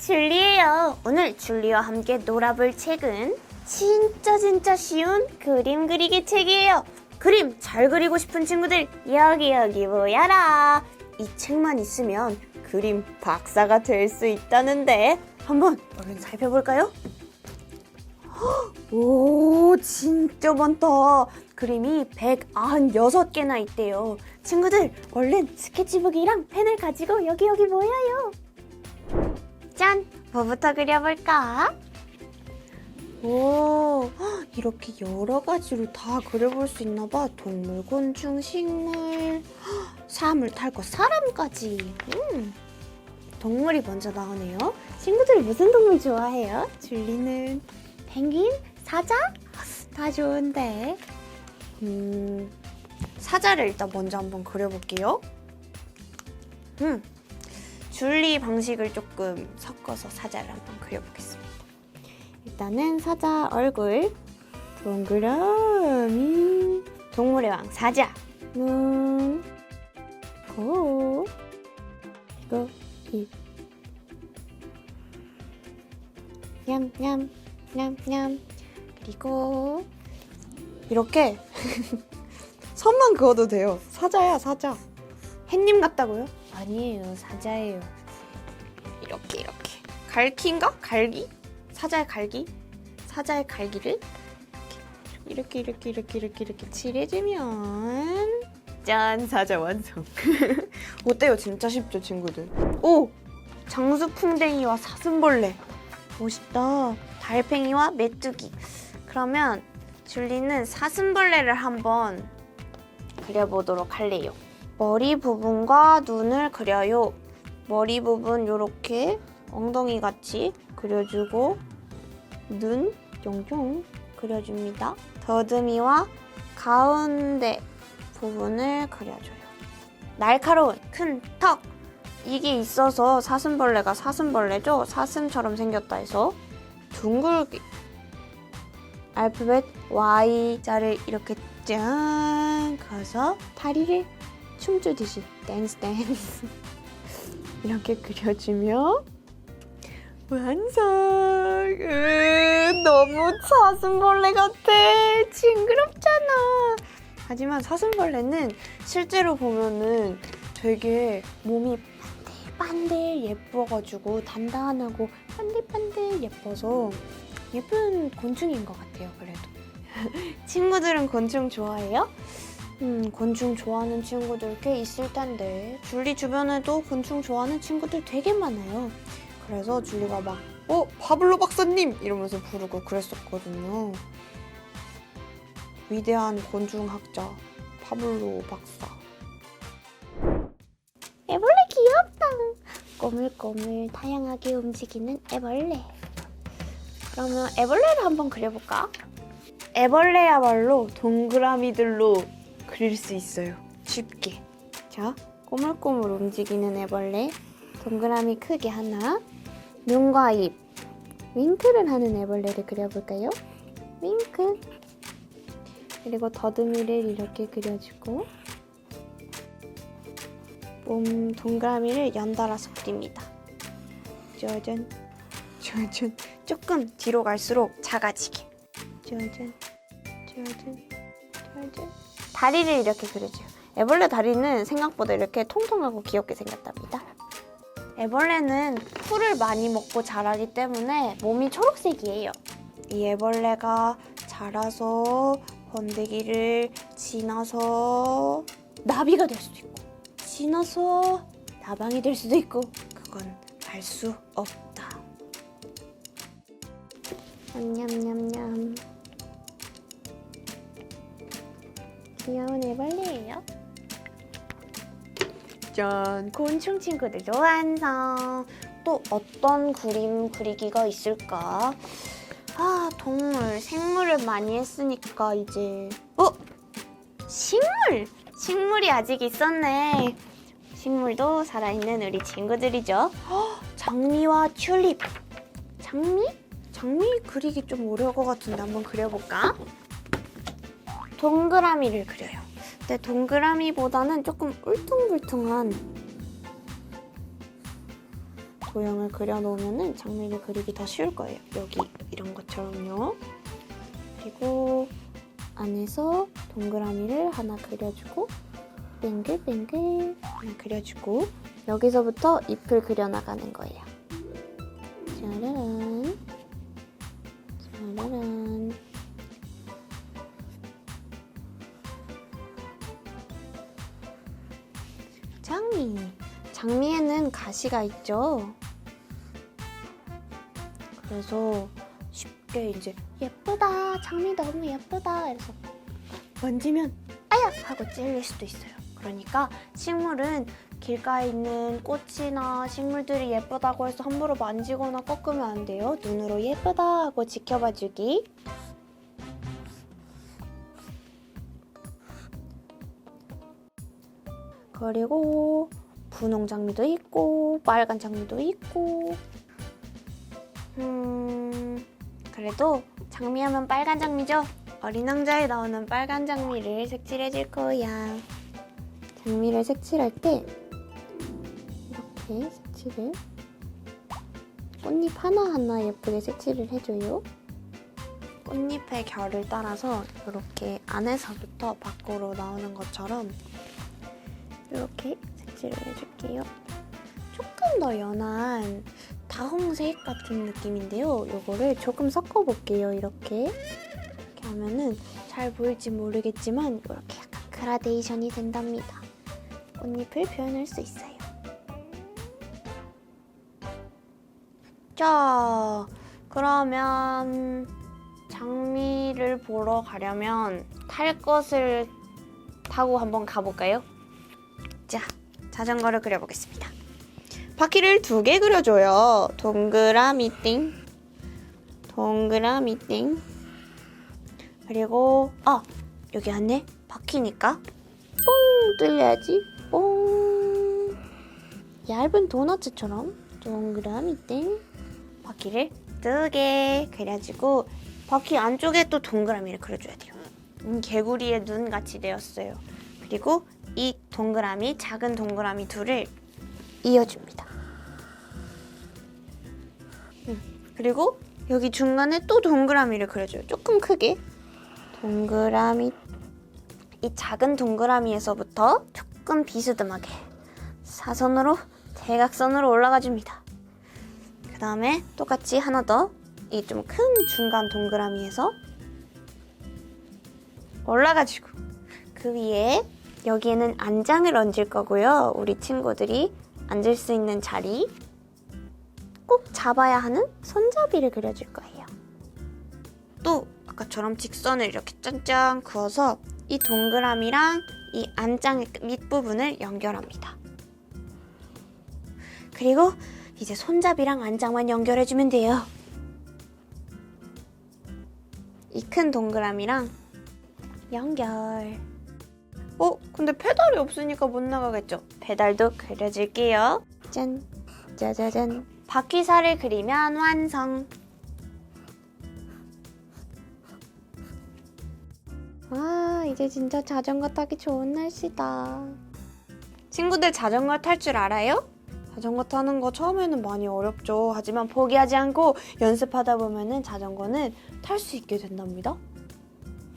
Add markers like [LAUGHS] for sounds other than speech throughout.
줄리예요 오늘 줄리와 함께 놀아볼 책은 진짜 진짜 쉬운 그림 그리기 책이에요 그림 잘 그리고 싶은 친구들 여기 여기 모여라 이 책만 있으면 그림 박사가 될 수 있다는데 한번 얼른 살펴볼까요? 오, 진짜 많다. 그림이 196개나 있대요. 친구들, 얼른 스케치북이랑 펜을 가지고 여기 여기 모여요. 짠! 뭐부터 그려볼까? 오, 헉, 이렇게 여러 가지로 다 그려볼 수 있나 봐. 동물, 곤충, 식물, 헉, 사물 탈 것, 사람까지. 음. 동물이 먼저 나오네요. 친구들 무슨 동물 좋아해요? 줄리는 펭귄? 사자? 다 좋은데. 음, 사자를 일단 먼저 한번 그려볼게요. 음, 줄리 방식을 조금 섞어서 사자를 한번 그려보겠습니다. 일단은 사자 얼굴, 동그라미, 동물의 왕 사자, 눈, 코, 그리고 입. 냠냠. 냠냠 그리고 이렇게 [LAUGHS] 선만 그어도 돼요 사자야 사자 햇님 같다고요? 아니에요 사자예요 이렇게 이렇게 갈기인가? 갈기? 사자의 갈기? 사자의 갈기를 이렇게 이렇게 이렇게 이렇게 이렇게 칠해주면 짠 사자 완성 [LAUGHS] 어때요 진짜 쉽죠 친구들 오 장수풍뎅이와 사슴벌레 멋있다 달팽이와 메뚜기. 그러면 줄리는 사슴벌레를 한번 그려보도록 할래요. 머리 부분과 눈을 그려요. 머리 부분 이렇게 엉덩이 같이 그려주고 눈 쫑쫑 그려줍니다. 더듬이와 가운데 부분을 그려줘요. 날카로운 큰 턱. 이게 있어서 사슴벌레가 사슴벌레죠? 사슴처럼 생겼다 해서 둥글게 알파벳 Y자를 이렇게 짠 가서 다리를 춤추듯이 댄스 댄스 [LAUGHS] 이렇게 그려주면 완성 으, 너무 사슴벌레 같아 징그럽잖아 하지만 사슴벌레는 실제로 보면은 되게 몸이 반들반들 예뻐가지고 단단하고 반들반들 예뻐서 예쁜 곤충인 것 같아요. 그래도 [LAUGHS] 친구들은 곤충 좋아해요? 음, 곤충 좋아하는 친구들 꽤 있을 텐데 줄리 주변에도 곤충 좋아하는 친구들 되게 많아요. 그래서 줄리가 막 어? 파블로 박사님! 이러면서 부르고 그랬었거든요. 위대한 곤충학자 파블로 박사. 애벌레 귀엽다. 꼬물꼬물 다양하게 움직이는 애벌레. 그러면 애벌레를 한번 그려볼까? 애벌레야말로 동그라미들로 그릴 수 있어요. 쉽게. 자, 꼬물꼬물 움직이는 애벌레. 동그라미 크게 하나. 눈과 입. 윙크를 하는 애벌레를 그려볼까요? 윙크. 그리고 더듬이를 이렇게 그려주고 몸 동그라미를 연달아서 그립니다. 짜잔, 짜잔. 조금 뒤로 갈수록 작아지게. 짜잔, 짜잔, 짜잔. 다리를 이렇게 그려줘요. 애벌레 다리는 생각보다 이렇게 통통하고 귀엽게 생겼답니다. 애벌레는 풀을 많이 먹고 자라기 때문에 몸이 초록색이에요. 이 애벌레가 자라서 번데기를 지나서 나비가 될 수도 있고 지나서 나방이 될 수도 있고 그건 알 수 없다. 냠냠냠 귀여운 애벌레예요. 짠, 곤충 친구들도 완성. 또 어떤 그림 그리기가 있을까? 아, 동물, 생물을 많이 했으니까 이제 어? 식물! 식물이 아직 있었네. 식물도 살아있는 우리 친구들이죠. 헉, 장미와 튤립. 장미? 장미 그리기 좀 어려울 것 같은데 한번 그려볼까? 동그라미를 그려요. 근데 동그라미보다는 조금 울퉁불퉁한 도형을 그려놓으면 장미를 그리기 더 쉬울 거예요. 여기 이런 것처럼요. 그리고 안에서 동그라미를 하나 그려주고 뱅글뱅글 하나 그려주고 여기서부터 잎을 그려나가는 거예요. 짜라란 짜라란 장미 장미에는 가시가 있죠. 그래서 쉽게 이제 예쁘다 장미 너무 예쁘다 이래서 만지면 아야 하고 찔릴 수도 있어요. 그러니까 식물은 길가에 있는 꽃이나 식물들이 예쁘다고 해서 함부로 만지거나 꺾으면 안 돼요. 눈으로 예쁘다 하고 지켜봐 주기. 그리고 분홍 장미도 있고 빨간 장미도 있고 음 그래도 장미하면 빨간 장미죠? 어린 왕자에 나오는 빨간 장미를 색칠해 줄 거야. 장미를 색칠할 때 이렇게 색칠을 꽃잎 하나하나 예쁘게 색칠을 해줘요. 꽃잎의 결을 따라서 이렇게 안에서부터 밖으로 나오는 것처럼 이렇게 색칠을 해줄게요. 조금 더 연한 다홍색 같은 느낌인데요. 이거를 조금 섞어볼게요. 이렇게 이렇게 하면은 잘 보일지 모르겠지만 이렇게 약간 그라데이션이 된답니다. 꽃잎을 표현할 수 있어요. 자, 그러면 장미를 보러 가려면 탈 것을 타고 한번 가볼까요? 자, 자전거를 그려보겠습니다. 바퀴를 두 개 그려줘요. 동그라미 띵, 동그라미 띵. 그리고 아 여기 안에 바퀴니까 뽕 뚫려야지. 뽕. 얇은 도너츠처럼 동그라미 띵. 바퀴를 두 개 그려주고 바퀴 안쪽에 또 동그라미를 그려줘야 돼요. 음, 개구리의 눈 같이 되었어요. 그리고 이 동그라미 작은 동그라미 둘을 이어줍니다. 음, 그리고 여기 중간에 또 동그라미를 그려줘요. 조금 크게 동그라미 이 작은 동그라미에서부터 조금 비스듬하게 사선으로 대각선으로 올라가 줍니다. 그 다음에 똑같이 하나 더 이 좀 큰 중간 동그라미에서 올라가지고 그 위에 여기에는 안장을 얹을 거고요. 우리 친구들이 앉을 수 있는 자리 꼭 잡아야 하는 손잡이를 그려줄 거예요. 또 아까처럼 직선을 이렇게 짠짠 그어서 이 동그라미랑 이 안장의 밑부분을 연결합니다. 그리고 이제 손잡이랑 안장만 연결해주면 돼요. 이 큰 동그라미랑 연결. 어? 근데 페달이 없으니까 못 나가겠죠? 페달도 그려줄게요. 짠, 짜자잔. 바퀴살을 그리면 완성. 와, 이제 진짜 자전거 타기 좋은 날씨다. 친구들 자전거 탈 줄 알아요? 자전거 타는 거 처음에는 많이 어렵죠. 하지만 포기하지 않고 연습하다 보면은 자전거는 탈 수 있게 된답니다.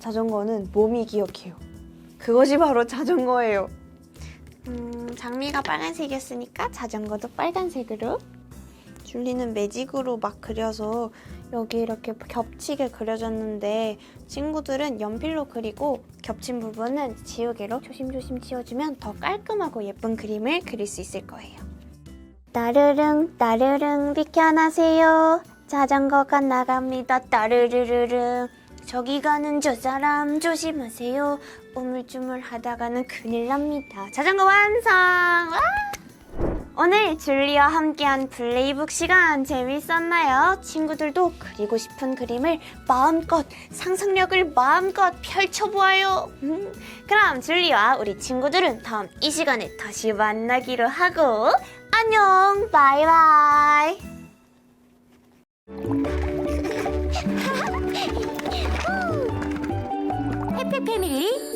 자전거는 몸이 기억해요. 그것이 바로 자전거예요. 음, 장미가 빨간색이었으니까 자전거도 빨간색으로. 줄리는 매직으로 막 그려서 여기 이렇게 겹치게 그려졌는데 친구들은 연필로 그리고 겹친 부분은 지우개로 조심조심 지워주면 더 깔끔하고 예쁜 그림을 그릴 수 있을 거예요. 따르릉 따르릉 비켜나세요. 자전거가 나갑니다. 따르르르릉. 저기 가는 저 사람 조심하세요. 우물쭈물 하다가는 큰일 납니다. 자전거 완성! 와! 오늘 줄리와 함께한 플레이북 시간 재밌었나요? 친구들도 그리고 싶은 그림을 마음껏 상상력을 마음껏 펼쳐보아요. 음, 그럼 줄리와 우리 친구들은 다음 이 시간에 다시 만나기로 하고 안녕 바이바이 해피 패밀리